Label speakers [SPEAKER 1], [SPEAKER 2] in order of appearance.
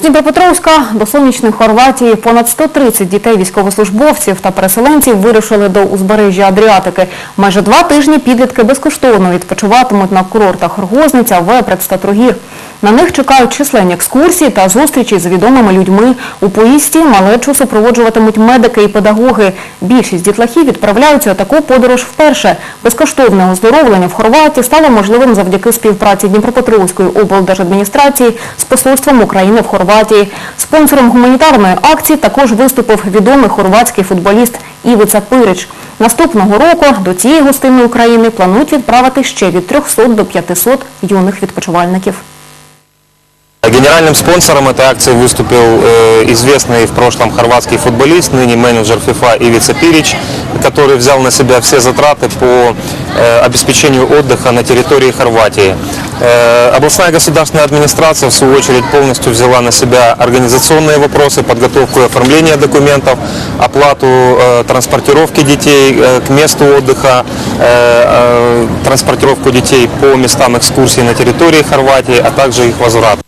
[SPEAKER 1] З Дніпропетровська до сонячної Хорватії понад 130 дітей військовослужбовців та переселенців вирушили до узбережжя Адріатики. Майже два тижні підлітки безкоштовно відпочиватимуть на курортах Рогозниця, Вепред та Трогір. На них чекають численні екскурсії та зустрічі з відомими людьми. У поїзді малечу супроводжуватимуть медики і педагоги. Більшість дітлахів відправляються у таку подорож вперше. Безкоштовне оздоровлення в Хорватії стало можливим завдяки співпраці Дніпропетровської облдержадміністрації з посольством України в Хорватії. Спонсором гуманітарної акції також виступив відомий хорватський футболіст Івица Пирич. Наступного року до цієї гостинної України планують відправити ще від 300 до 500 юних відпочивальників.
[SPEAKER 2] Генеральным спонсором этой акции выступил э, известный в прошлом хорватский футболист, ныне менеджер ФИФА Ивица Пирич, который взял на себя все затраты по э, обеспечению отдыха на территории Хорватии. Э, областная государственная администрация, в свою очередь, полностью взяла на себя организационные вопросы, подготовку и оформление документов, оплату транспортировки детей к месту отдыха, транспортировку детей по местам экскурсий на территории Хорватии, а также их возврат.